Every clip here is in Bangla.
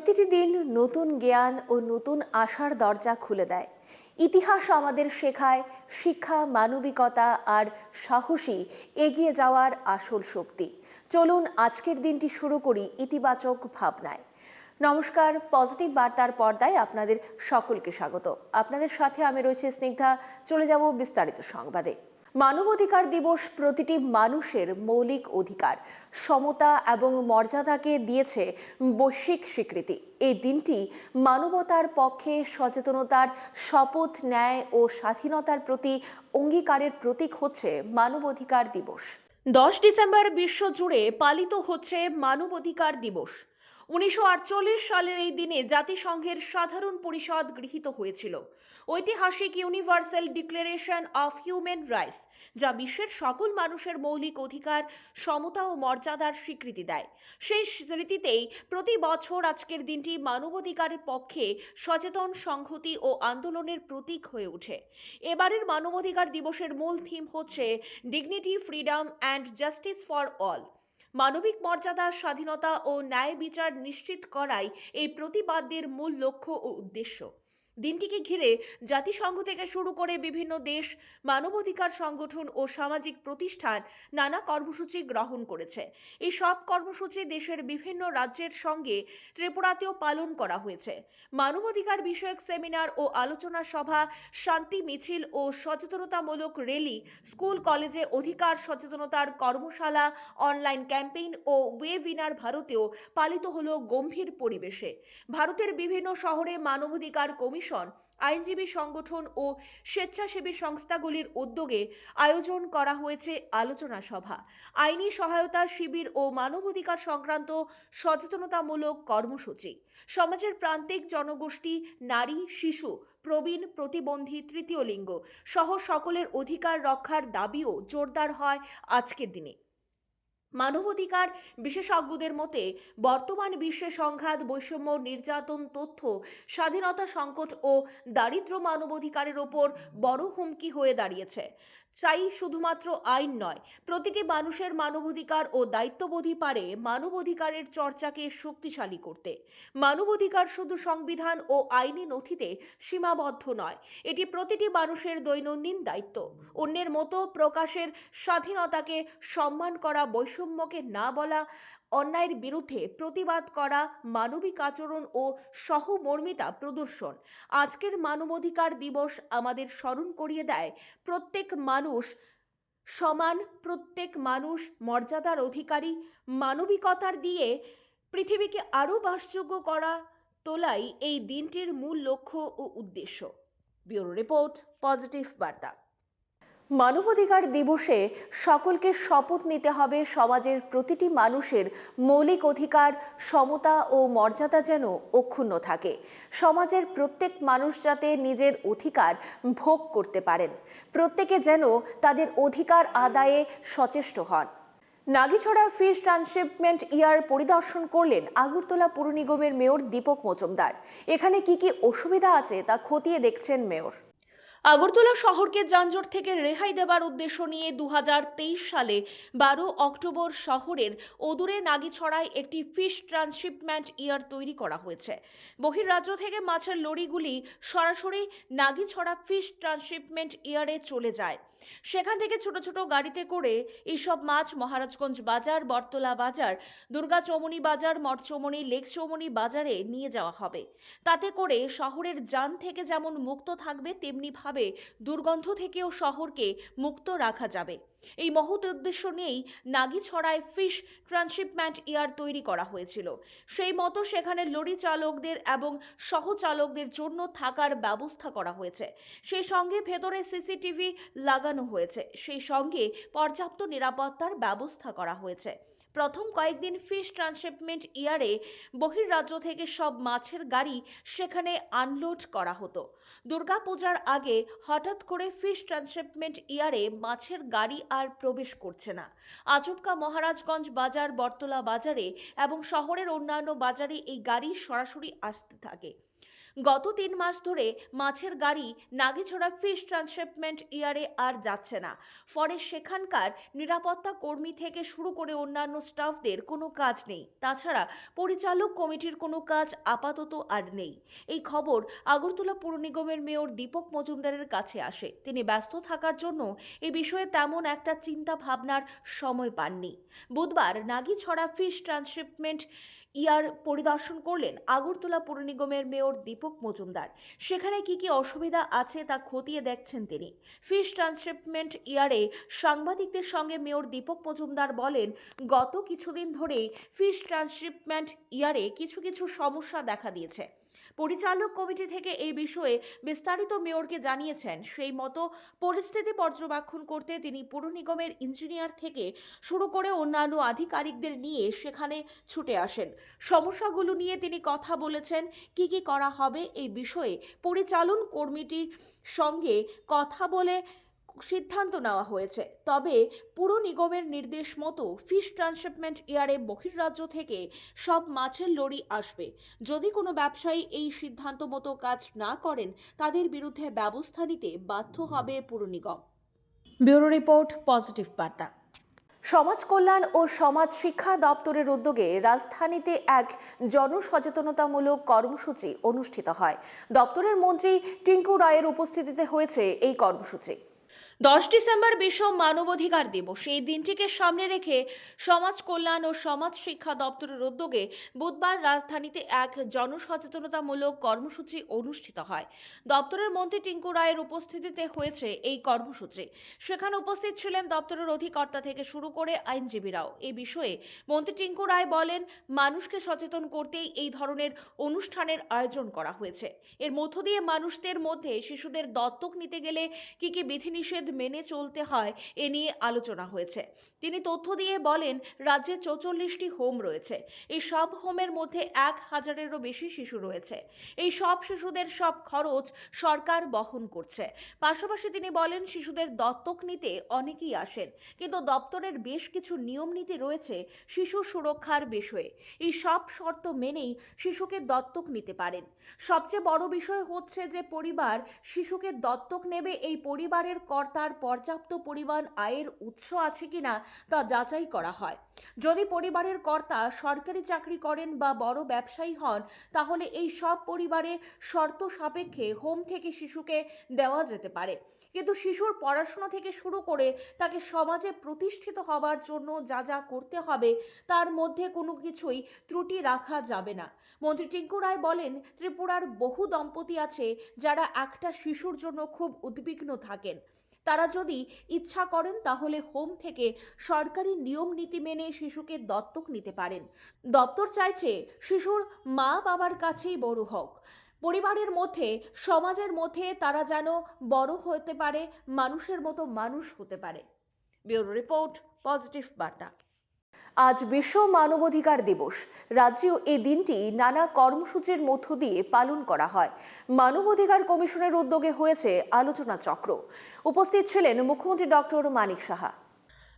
প্রতিটি দিন নতুন জ্ঞান ও নতুন আশার দরজা খুলে দেয়। ইতিহাস আমাদের শেখায়, শিক্ষা, মানবিকতা আর সাহসী এগিয়ে যাওয়ার আসল শক্তি। চলুন আজকের দিনটি শুরু করি ইতিবাচক ভাবনায়। নমস্কার, পজিটিভ বার্তার পর্দায় আপনাদের সকলকে স্বাগত। আপনাদের সাথে আমি রয়েছে স্নিগ্ধা। চলে যাব বিস্তারিত সংবাদে। মানবাধিকার দিবস প্রতিটি মানুষের মৌলিক অধিকার, সমতা এবং মর্যাদাকে দিয়েছে বৈশ্বিক স্বীকৃতি। এই দিনটি মানবতার পক্ষে সচেতনতার, শপথ, ন্যায় ও স্বাধীনতার প্রতি অঙ্গীকারের প্রতীক হচ্ছে মানবাধিকার দিবস। দশ ডিসেম্বর বিশ্ব জুড়ে পালিত হচ্ছে মানবাধিকার দিবস। উনিশশো আটচল্লিশ সালের এই দিনে জাতিসংঘের সাধারণ পরিষদ গৃহীত হয়েছিল। ঐতিহাসিক universal declaration of human rights, যা বিশ্বের সকল মানুষের মৌলিক অধিকার, সমতা ও মর্যাদার স্বীকৃতি দেয়। সেই স্মৃতিতেই প্রতি বছর আজকের দিনটি মানবাধিকারের পক্ষে সচেতন সংহতি ও আন্দোলনের প্রতীক হয়ে ওঠে। এবারের মানবাধিকার দিবসের মূল থিম হচ্ছে dignity, freedom and justice for all. মানবিক মর্যাদা স্বাধীনতা ও ন্যায় বিচার নিশ্চিত করাই এই প্রতিবাদ্যের মূল লক্ষ্য ও উদ্দেশ্য। দিনটিকে ঘিরে জাতিসংঘ থেকে শুরু করে বিভিন্ন দেশ, মানবাধিকার সংগঠন ও সামাজিক প্রতিষ্ঠান নানা কর্মসূচি গ্রহণ করেছে। এই সব কর্মসূচি দেশের বিভিন্ন রাজ্যের সঙ্গে ত্রিপুরাতেও পালন করা হয়েছে। মানবাধিকার বিষয়ক সেমিনার ও আলোচনা সভা, শান্তি মিছিল ও সচেতনতামূলক র্যালি, স্কুল, কলেজে অধিকার সচেতনতার কর্মশালা, অনলাইন ক্যাম্পেইন ও ওয়েবিনার ভারতেও পালিত হলো গম্ভীর পরিবেশে। ভারতের বিভিন্ন শহরে মানবাধিকার কমিশন আইনজীবী সংগঠন ও স্বেচ্ছাসেবী সংস্থাগুলির উদ্যোগে আয়োজন করা হয়েছে আলোচনা সভা। আইনি সহায়তা শিবির ও মানবাধিকার সংক্রান্ত সচেতনতামূলক কর্মসূচি। সমাজের প্রান্তিক জনগোষ্ঠী, নারী, শিশু, প্রবীণ, প্রতিবন্ধী, তৃতীয় লিঙ্গ সহ সকলের অধিকার রক্ষার দাবিও জোরদার হয় আজকের দিনে। মানবাধিকার বিশেষজ্ঞদের মতে, বর্তমান বিশ্বে সংঘাত, বৈষম্য, নির্যাতন, তথ্য, স্বাধীনতা সংকট ও দারিদ্র মানবাধিকারের ওপর বড় হুমকি হয়ে দাঁড়িয়েছে। তাই শুধুমাত্র আইন নয়, প্রতিটি মানুষের মানবাধিকার ও দায়িত্ববোধই পারে মানবাধিকারের চর্চাকে শক্তিশালী করতে। মানবাধিকার শুধু সংবিধান ও আইনি নথিতে সীমাবদ্ধ নয়, এটি প্রতিটি মানুষের দৈনন্দিন দায়িত্ব। অন্যের মতো প্রকাশের স্বাধীনতাকে সম্মান করা বৈষম্যকে না বলা অন্যায়ের বিরুদ্ধে প্রতিবাদ করা, মানবিক আচরণ ও সহমর্মিতা প্রদর্শন। আজকের মানবাধিকার দিবস আমাদের স্মরণ করিয়ে দেয়, প্রত্যেক মানুষ সমান, প্রত্যেক মানুষ মর্যাদার অধিকারী। মানবিকতার দিয়ে পৃথিবীকে আরও বাসযোগ্য করা তোলাই এই দিনটির মূল লক্ষ্য ও উদ্দেশ্য। ব্যুরো রিপোর্ট, পজিটিভ বার্তা। মানবাধিকার দিবসে সকলকে শপথ নিতে হবে। সমাজের প্রতিটি মানুষের মৌলিক অধিকার, সমতা ও মর্যাদা যেন অক্ষুণ্ণ থাকে। সমাজের প্রত্যেক মানুষ যাতে নিজের অধিকার ভোগ করতে পারেন। প্রত্যেকে যেন তাদের অধিকার আদায়ে সচেষ্ট হন। নাগিছড়া ফিশ ট্রান্সশিপমেন্ট ইয়ার পরিদর্শন করলেন আগরতলা পুর নিগমের মেয়র দীপক মজুমদার। এখানে কি কি অসুবিধা আছে তা খতিয়ে দেখছেন মেয়র। আগরতলা শহরকে যানজট থেকে রেহাই দেবার উদ্দেশ্য নিয়ে দুহাজার তেইশ সালে বারো অক্টোবর শহরের অদূরে নাগিছড়ায় একটি ফিশ ট্রান্সশিপমেন্ট ইয়ার তৈরি করা হয়েছে। বহির্রাজ্য থেকে মাছের লরিগুলি সরাসরি নাগিছড়া ফিশ ট্রান্সশিপমেন্ট ইয়ারে চলে যায়। সেখান থেকে ছোট ছোট গাড়িতে করে এইসব মাছ মহারাজগঞ্জ বাজার, বটতলা বাজার, দুর্গা চৌমনি বাজার, মঠ চৌমনি, লেক চৌমনি বাজারে নিয়ে যাওয়া হবে। তাতে করে শহরের যান থেকে যেমন মুক্ত থাকবে, তেমনি ভাবে দুর্গন্ধ থেকেও শহরকে মুক্ত রাখা যাবে। এই মহৎ উদ্দেশ্য নিয়েই নাগিছড়ায় ফিশ ট্রান্সশিপমেন্ট ইয়ার তৈরি করা হয়েছিল। সেই মতো সেখানে লরি চালকদের এবং সহচালকদের জন্য থাকার ব্যবস্থা করা হয়েছে। সেই সঙ্গে ভেতরে সিসিটিভি লাগানো হয়েছে। সেই সঙ্গে পর্যাপ্ত নিরাপত্তার ব্যবস্থা করা হয়েছে। প্রথম কয়েকদিন ফিশ ট্রান্সশিপমেন্ট ইয়ারে বহির্রাজ্য থেকে সব মাছের গাড়ি সেখানে আনলোড করা হতো। দুর্গাপূজার আগে হঠাৎ করে ফিশ ট্রান্সশিপমেন্ট ইয়ারে মাছের গাড়ি আর প্রবেশ করছে না। আচমকা মহারাজগঞ্জ বাজার, বটতলা বাজারে এবং শহরের অন্যান্য বাজারে এই গাড়ি সরাসরি আসতে থাকে। গত তিন মাস ধরে মাছের গাড়ি নাগিছড়া ফিশ ট্রান্সশিপমেন্ট ইয়ারে আর যাচ্ছে না। ফলে সেখানকার নিরাপত্তা কর্মী থেকে শুরু করে অন্যান্য স্টাফদের কোনো কাজ নেই। তাছাড়া পরিচালক কমিটির কোনো কাজ আপাতত আর নেই। এই খবর আগরতলা পুর নিগমের মেয়র দীপক মজুমদারের কাছে আসে। তিনি ব্যস্ত থাকার জন্য এই বিষয়ে তেমন একটা চিন্তা ভাবনার সময় পাননি। বুধবার নাগিছড়া ফিশ ট্রান্সশিপমেন্ট ইয়ার পরিদর্শন করলেন আগরতলা পুর নিগমের মেয়র দীপক মজুমদার। সেখানে কি কি অসুবিধা আছে তা খতিয়ে দেখছেন তিনি। ফিশ ট্রান্সশিপমেন্ট ইয়ারে সাংবাদিকদের সঙ্গে মেয়র দীপক মজুমদার বলেন, গত কিছুদিন ধরেই ফিশ ট্রান্সশিপমেন্ট ইয়ারে কিছু কিছু সমস্যা দেখা দিয়েছে। পরিচালক কমিটি থেকে এই বিষয়ে বিস্তারিত মেয়রকে জানিয়েছেন। সেই মতো পরিস্থিতি পর্যবেক্ষণ করতে তিনি পুর নিগমের ইঞ্জিনিয়ার থেকে শুরু করে অন্যান্য আধিকারিকদের নিয়ে সেখানে ছুটে আসেন। সমস্যাগুলো নিয়ে তিনি কথা বলেছেন, কি কি করা হবে এই বিষয়ে পরিচালন কর্মীটির সঙ্গে কথা বলে সিদ্ধান্ত নেওয়া হয়েছে। তবে পুর নিগমের নির্দেশ মতো ফিশ ট্রান্সশিপমেন্ট ইয়ারে বহির্রাজ্য থেকে সব মাছের লরি আসবে। যদি কোনো ব্যবসায়ী এই সিদ্ধান্ত মতো কাজ না করেন, তাদের বিরুদ্ধে ব্যবস্থা নিতে বাধ্য হবে পুর নিগম। ব্যুরো রিপোর্ট, পজিটিভ বার্তা। সমাজ কল্যাণ ও সমাজ শিক্ষা দপ্তরের উদ্যোগে রাজধানীতে এক জনসচেতনতামূলক কর্মসূচি অনুষ্ঠিত হয়। দপ্তরের মন্ত্রী টিঙ্কু রায়ের উপস্থিতিতে হয়েছে এই কর্মসূচি। দশ ডিসেম্বর বিশ্ব মানবাধিকার দিবস। এই দিনটিকে সামনে রেখে সমাজ কল্যাণ ও সমাজ শিক্ষা দপ্তরের উদ্যোগে বুধবার রাজধানীতে এক জনসচেতনতামূলক কর্মসূচি অনুষ্ঠিত হয়। দপ্তরের মন্ত্রী টিঙ্কু রায়ের উপস্থিতিতে হয়েছে এই কর্মসূচি। সেখানে উপস্থিত ছিলেন দপ্তরের অধিকর্তা থেকে শুরু করে আইনজীবীরাও। এই বিষয়ে মন্ত্রী টিঙ্কু রায় বলেন, মানুষকে সচেতন করতেই এই ধরনের অনুষ্ঠানের আয়োজন করা হয়েছে। এর মধ্য দিয়ে মানুষদের মধ্যে শিশুদের দত্তক নিতে গেলে কি কি বিধিনিষেধ মেনে চলতে হয়, এ নিয়ে আলোচনা হয়েছে। তিনি তথ্য দিয়ে বলেন, রাজ্যে চৌচল্লিশটি হোম রয়েছে। এই সব হোমের মধ্যে এক হাজারেরও বেশি শিশু রয়েছে। এই সব শিশুদের সব খরচ সরকার বহন করছে। পাশাপাশি তিনি বলেন, শিশুদের দত্তক নিতে অনেকেই আসেন, কিন্তু দপ্তরের বেশ কিছু নিয়ম নীতি রয়েছে শিশু সুরক্ষার বিষয়ে। এই সব শর্ত মেনেই শিশুকে দত্তক নিতে পারেন। সবচেয়ে বড় বিষয় হচ্ছে যে পরিবার শিশুকে দত্তক নেবে, এই পরিবারের কর্তার পর্যাপ্ত পরিমাণ আয়ের উৎস আছে কিনা তা যাচাই করা হয়। যদি পরিবারের কর্তা সরকারি চাকরি করেন বা বড় ব্যবসায়ী হন, তাহলে এই সব পরিবারে শর্ত সাপেক্ষে হোম থেকে শিশুকে দেওয়া যেতে পারে। কিন্তু শিশুর পড়াশোনা থেকে শুরু করে তাকে সমাজে প্রতিষ্ঠিত হবার জন্য যা যা করতে হবে, তার মধ্যে কোনো কিছুই ত্রুটি রাখা যাবে না। মন্ত্রী টিঙ্কু রায় বলেন, ত্রিপুরার বহু দম্পতি আছে যারা একটা শিশুর জন্য খুব উদ্বিগ্ন থাকেন। তারা যদি ইচ্ছা করেন তাহলে হোম থেকে সরকারি নিয়ম নীতি মেনে শিশুকে দত্তক নিতে পারেন। দপ্তর চাইছে শিশুর মা বাবার কাছেই বড় হোক। পরিবারের মধ্যে, সমাজের মধ্যে তারা যেন বড় হতে পারে, মানুষের মতো মানুষ হতে পারে। ব্যুরো রিপোর্ট, পজিটিভ বার্তা। আজ বিশ্ব মানবাধিকার দিবস। রাজ্যেও এই দিনটি নানা কর্মসূচির মধ্য দিয়ে পালন করা হয়। মানবাধিকার কমিশনের উদ্যোগে হয়েছে আলোচনা চক্র। উপস্থিত ছিলেন মুখ্যমন্ত্রী ডক্টর মানিক সাহা।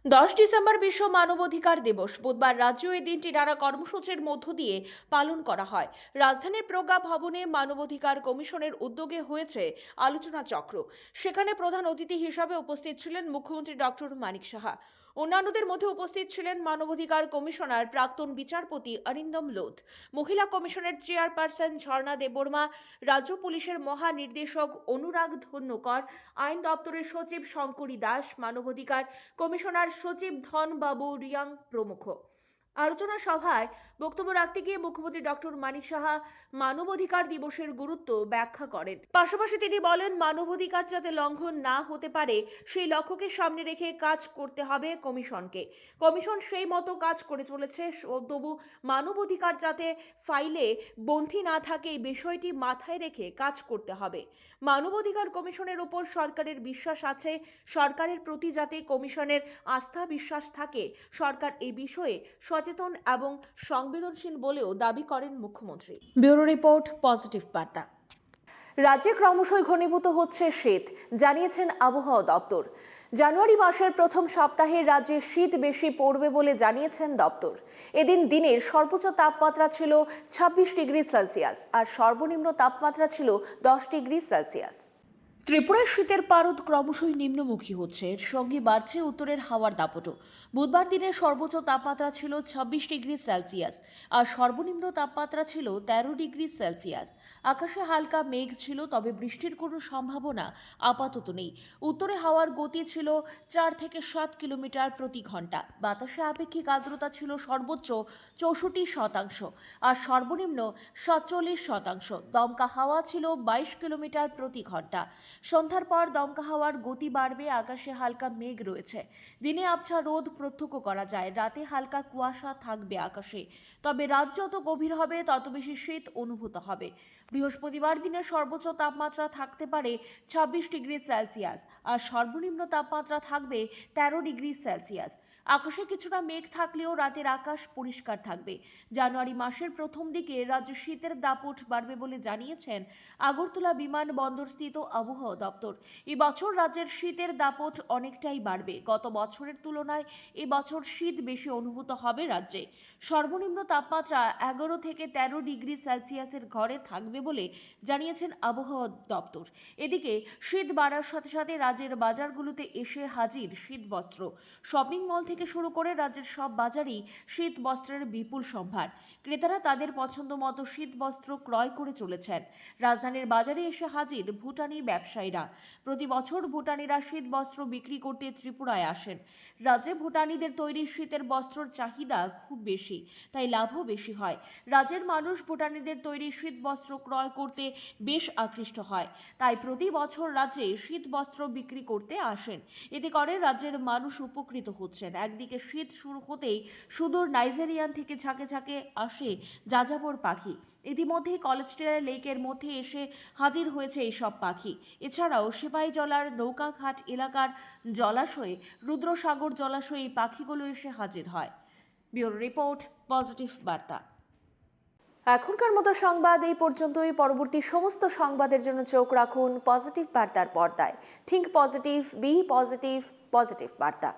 দশ ডিসেম্বর বিশ্ব মানবাধিকার দিবস। বুধবার রাজ্য এই দিনটি নানা কর্মসূচির মধ্য দিয়ে পালন করা হয়। রাজধানীর প্রজ্ঞা ভবনে মানবাধিকার কমিশনের উদ্যোগে হয়েছে আলোচনা চক্র। সেখানে প্রধান অতিথি হিসাবে উপস্থিত ছিলেন মুখ্যমন্ত্রী ডক্টর মানিক সাহা। অন্যান্যদের মধ্যে উপস্থিত ছিলেন মানবাধিকার কমিশনার প্রাক্তন বিচারপতি অরিন্দম লোধ, মহিলা কমিশনের চেয়ারপারসন ঝর্ণা দেববর্মা, রাজ্য পুলিশের মহানির্দেশক অনুরাগ ধন্যকর, আইন দপ্তরের সচিব শঙ্করী দাস, মানবাধিকার কমিশনার সচিব ধনবাবু রিয়াং প্রমুখ। আলোচনা সভায় বক্তব্য রাখতে গিয়ে মুখ্যমন্ত্রী ডক্টর মানিক সাহা মানবাধিকার দিবসের গুরুত্ব ব্যাখ্যা করেন। পাশাপাশি তিনি বলেন, মানবাধিকার যাতে লঙ্ঘন না হতে পারে, সেই লক্ষ্যকে সামনে রেখে কাজ করতে হবে কমিশনকে। কমিশন সেই মতো কাজ করে চলেছে তবু মানবাধিকার যাতে ফাইলে বন্ধি না থাকে, এই বিষয়টি মাথায় রেখে কাজ করতে হবে। মানবাধিকার কমিশনের উপর সরকারের বিশ্বাস আছে, সরকারের প্রতি যাতে কমিশনের আস্থা বিশ্বাস থাকে, সরকার এই বিষয়ে সচেতন এবং সংবেদনশীল বলেও দাবি করেন মুখ্যমন্ত্রী। ব্যুরো রিপোর্ট পজিটিভ বার্তা। রাজ্যে ক্রমশই ঘনীভূত হচ্ছে শীত জানিয়েছেন আবহাওয়া দপ্তর। জানুয়ারি মাসের প্রথম সপ্তাহে রাজ্যে শীত বেশি পড়বে বলে জানিয়েছেন দপ্তর। এদিন দিনের সর্বোচ্চ তাপমাত্রা ছিল ছাব্বিশ ডিগ্রি সেলসিয়াস আর সর্বনিম্ন তাপমাত্রা ছিল দশ ডিগ্রি সেলসিয়াস। ত্রিপুরার শীতের পারদ ক্রমশই নিম্নমুখী হচ্ছে। এর সঙ্গে বাড়ছে উত্তরের হাওয়ার দাপটও। বুধবার দিনের সর্বোচ্চ তাপমাত্রা ছিল ছাব্বিশ ডিগ্রি সেলসিয়াস আর সর্বনিম্ন তাপমাত্রা ছিল তেরো ডিগ্রি সেলসিয়াস। আকাশে হালকা মেঘ ছিল, তবে বৃষ্টির কোনো সম্ভাবনা আপাতত নেই। উত্তরে হাওয়ার গতি ছিল চার থেকে সাত কিলোমিটার প্রতি ঘণ্টা। বাতাসে আপেক্ষিক আর্দ্রতা ছিল সর্বোচ্চ চৌষট্টি শতাংশ আর সর্বনিম্ন সাতচল্লিশ শতাংশ। দমকা হাওয়া ছিল বাইশ কিলোমিটার প্রতি ঘণ্টা। সন্ধ্যার পর দমকা হাওয়ার গতি বাড়বে, আকাশে হালকা মেঘ রয়েছে। দিনে আবছা রোদ প্রত্যক্ষ করা যায়, রাতে হালকা কুয়াশা থাকবে আকাশে। তবে রাত যত গভীর হবে, তত বেশি শীত অনুভূত হবে। বৃহস্পতিবার দিনের সর্বোচ্চ তাপমাত্রা থাকতে পারে ছাব্বিশ ডিগ্রি সেলসিয়াস, আর সর্বনিম্ন তাপমাত্রা থাকবে তেরো ডিগ্রি সেলসিয়াস। আকাশে কিছুটা মেঘ থাকলেও রাতের আকাশ পরিষ্কার থাকবে। জানুয়ারি মাসের প্রথম দিকে রাজ্যে শীতের দাপট বাড়বে বলে জানিয়েছেন আগরতলা বিমানবন্দরস্থিত আবহাওয়া দপ্তর। এবছর রাজ্যের শীতের দাপট অনেকটাই বাড়বে। গত বছরের তুলনায় এবছর শীত বেশি অনুভূত হবে রাজ্যে। সর্বনিম্ন তাপমাত্রা এগারো থেকে তেরো ডিগ্রি সেলসিয়াসের ঘরে থাকবে বলে জানিয়েছেন আবহাওয়া দপ্তর। এদিকে শীত বাড়ার সাথে সাথে রাজ্যের বাজারগুলোতে এসে হাজির শীত বস্ত্র শপিং মল থেকে শুরু করে রাজ্যের সব বাজারেই শীত বস্ত্রের বিপুল সম্ভার। ক্রেতারা তাদের পছন্দ মতো শীত বস্ত্র ক্রয় করে চলেছেন। রাজধানীর বাজারে এসে হাজির ভুটানি ব্যবসায়ীরা। প্রতি বছর ভুটানিরা শীত বস্ত্র বিক্রি করতে ত্রিপুরায় আসেন। রাজ্যে ভুটানিদের তৈরি শীতের বস্ত্রর চাহিদা খুব বেশি, তাই লাভও বেশি হয়। রাজ্যের মানুষ ভুটানিদের তৈরি শীত বস্ত্র ক্রয় করতে বেশ আকৃষ্ট হয়, তাই প্রতি বছর রাজ্যে শীত বস্ত্র বিক্রি করতে আসেন। এতে করে রাজ্যের মানুষ উপকৃত হচ্ছেন। একদিকে শীত শুরু হতেই সুদূর নাইজেরিয়ান থেকে ঝাঁকে ঝাঁকে আসে যাযাবর পাখি। ইতিমধ্যেই কলেজ কলেজটিরা লেকের মধ্যে এসে হাজির হয়েছে এইসব পাখি। এছাড়াও সিপাহীজলার নৌকাঘাট এলাকার জলাশয়ে, রুদ্রসাগর জলাশয়ে পাখিগুলো এসে হাজির হয়। ব্যুরো রিপোর্ট, পজিটিভ বার্তা। এখনকার মতো সংবাদ এই পর্যন্তই। পরবর্তী সমস্ত সংবাদের জন্য চোখ রাখুন পজিটিভ বার্তার পর্দায়। Think positive be positive positive বার্তা।